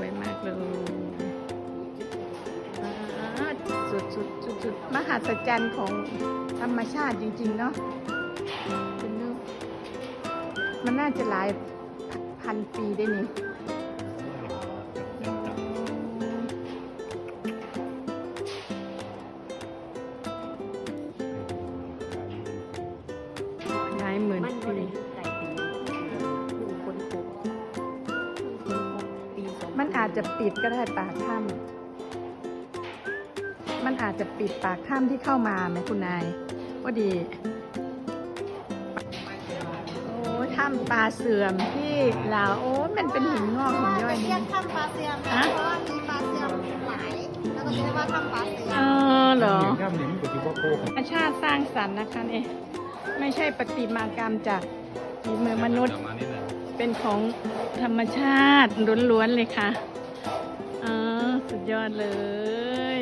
วยมากเลยสุดสุดสุดสุดมหัศจรรย์ของธรรมชาติจริง ๆ เนาะคุณดูมันน่าจะหลายพันปีได้นี่ ปิดก็ได้ปากถ้ำมันอาจจะปิดปากถ้ำที่เข้ามาไหมคุณนายก็ดี โอ้ถ้ำปลาเสื่อมที่ลาวโอ้มันเป็นหินงอกหินย่อยเรีนี่ยกถ้ำปลาเซียมนะฮะเพราะว่ามีปลาเซียมหลายแล้วก็เรียกว่าถ้ำปลาเซียเอมอเหรอย่ำหนิมกับที่ว่าโคกธรรมชาติสร้างสรรค์นะคะเนี่ยไม่ใช่ประติมากรรมจากฝีมือมนุษย์มานี่เลยเป็นของธรรมชาติล้วนๆเลยค่ะอ๋อ สุดยอดเลย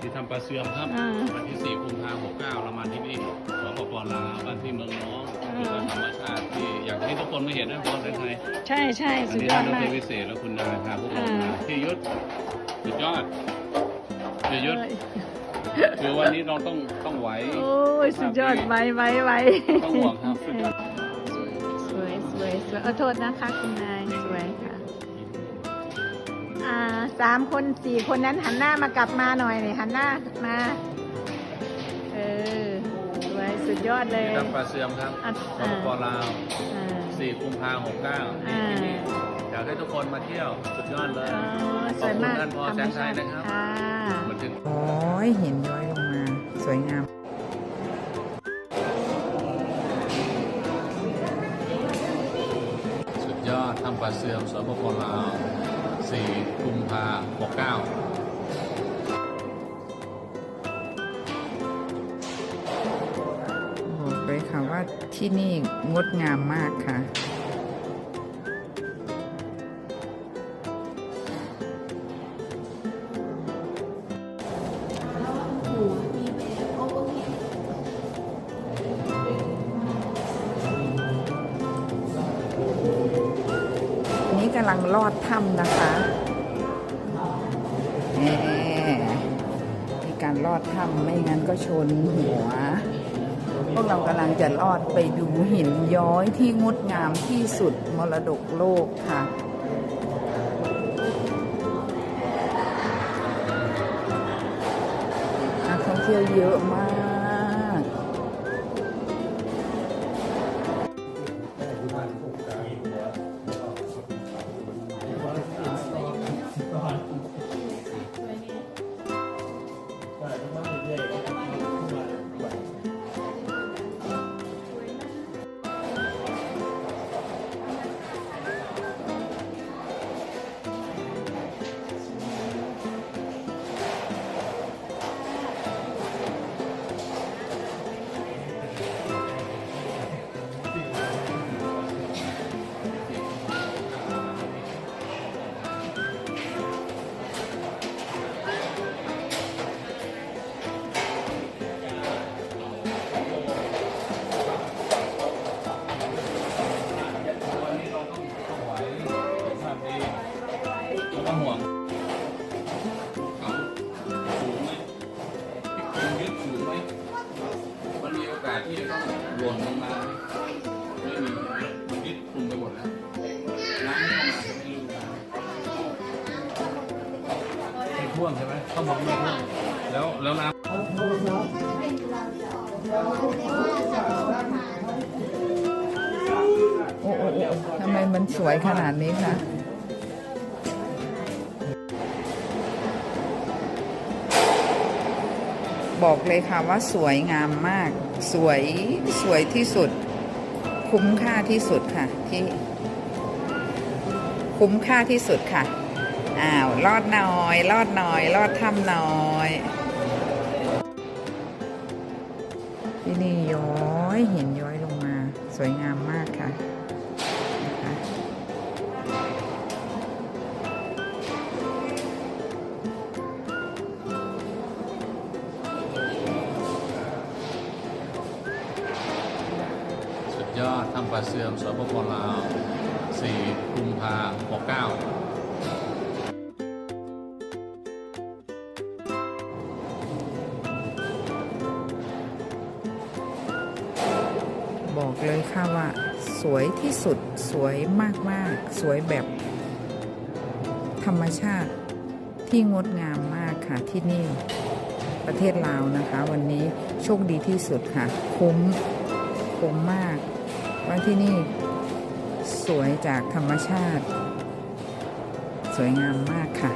ที่ทำปลาเสื่อมครับ อ่า วันที่ 4 กุมภาพันธ์69เรามาที่นี่สปปลาวบ้านที่เมืองน้องอ่าคือว่าธรรมชาติที่อยากให้ทุกคนมาเห็นนะพรไทยใช่ใช่อันสุดนี้ยอดดมาก รวิเศษและคุณนายพาพวกเรามาอ่า ที่ยุทธสุดยอดพี่ยุทธเอ้ยคือวันนี้เราต้องต้องไหว โอ้ยสุดยอดไว้ไว้ไว้ต้องห่วงครับสุดยอดสวยสวยสวยเออโทษนะคะคุณนายสวยค่ะ อ่าสามคนสี่คนนั้นหันหน้ามากลับมาหน่อยหน่อยหันหน้ามา เออสวยสุดยอดเลยที่ทำปลาเสื่อมครับอะสปปลาวอ่า 4กุมภาพันธ์69นี่ที่นี่อยากให้ทุกคนมาเที่ยว สุดยอดเลย อ๋อสวยมากขอบคุณท่านพอธรรมแสงชัชายตินะครับ ค่ะ มันถึง โอ้ยเห็นย้อยลงมา สวยงาม สุดยอดทำปลาเสื่อมสปปลาว 4กุมภาพันธ์69บอกเลยค่ะว่าที่นี่งดงามมากค่ะ กำลังลอดถ้ำนะคะแหมมีการลอดถ้ำไม่งั้นก็ชนหัว พวกเรากำลังจะลอดไปดูหินย้อยที่งดงามที่สุดมรดกโลกค่ะนักท่องเที่ยวเยอะมาก ม่ท่วมใช่ไหมต้องบอกม่วมแล้วแล้วน้ำโอ้โอ้โอ้ทำไมมันสวยขนาดนี้คะบอกเลยค่ะว่าสวยงามมาก สวยสวยที่สุด คุ้มค่าที่สุดค่ะที่ คุ้มค่าที่สุดค่ะ อ้าวลอดหน่อยลอดหน่อยลอดถ้ำหน่อย ที่นี่ย้อยเห็นย้อยลงมา สวยงามมากค่ะจุดยอดทำปลาเสื่อมสปปลาว4กุมภา69 พันธ์69ว่าสวยที่สุดสวยมากๆ สวยแบบ ธรรมชาติที่งดงามมากค่ะที่นี่ประเทศลาวนะคะ วันนี้โชคดีที่สุดค่ะ คุ้มคุ้มมากว่าที่นี่สวยจากธรรมชาติ สวยงามมากค่ะ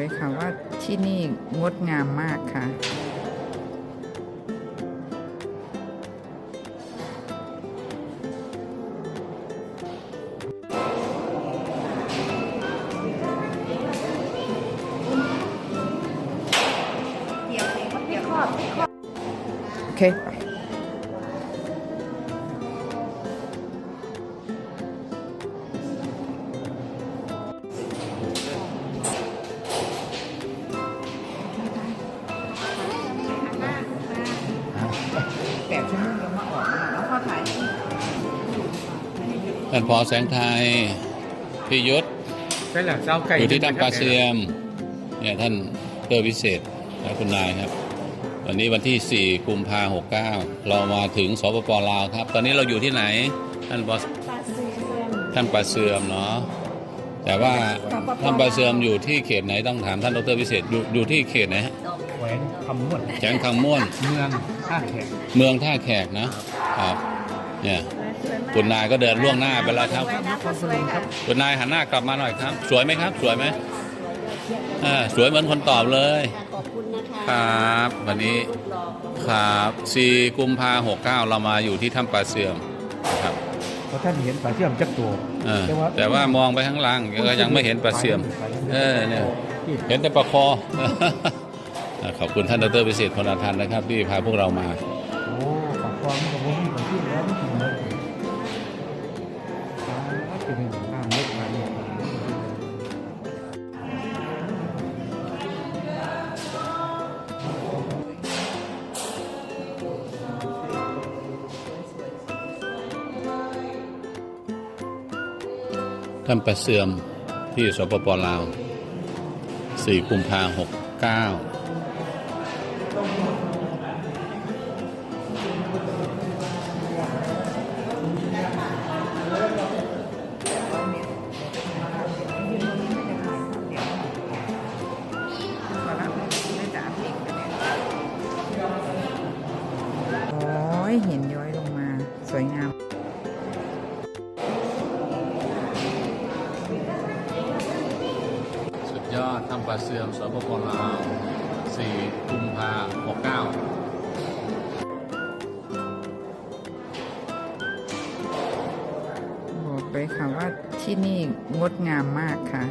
เลยค่ะว่าที่นี่งดงามมากค่ะโท่านพอแสงไทยพี่ยุทธใช่แหละเจ้าไก่อยู่ที่ถ้ำปลาเซียมเนี่ยท่านเตอร์วิเศษและคุณนายครับ วันนี้วันที่ 4 กุมภาหกเก้าเรามาถึงสปปลาวครับ ตอนนี้เราอยู่ที่ไหน ท่านบอสท่านปลาเสื่อมเนาะแต่ว่าท่านปลาเสื่อมอยู่ที่เขตไหนต้องถามท่านดรวิเศษอยู่อยู่ที่เขตไหนฮะแหวนคำม่วนแขงคำม่วนเมืองท่าแขกเมืองท่าแขกนะครับ เนี่ยคุณนายก็เดินล่วงหน้าไปแล้วครับนครพนมครับคุณนายหันหน้ากลับมาหน่อยครับ สวยไหมครับ สวยไหมอ่าสวยเหมือนคนตอบเลยขอบคุณนะคะครับ วันนี้ครับ4กุมภาหกเก้าเรามาอยู่ที่ถ้ำปลาเสื่อมนะครับเพราะท่านเห็นปลาเชื่อมจักตัวเออแต่ว่ามองไปข้างล่างก็ยังไม่เห็นปลาเสื่อมเออเนี่ยเห็นแต่ปลาคออ่าขอบคุณท่านดรพิเศษพลทันนะครับ ที่พาพวกเรามาโอ้ปลาคองกับผมปล ท่านประเสื่อมที่สปปลาว4กุมภาหกเก้า เสื่อมสปปลาว4กุมภาหกเก้าบอกเลยค่ะว่าที่นี่งดงามมากค่ะ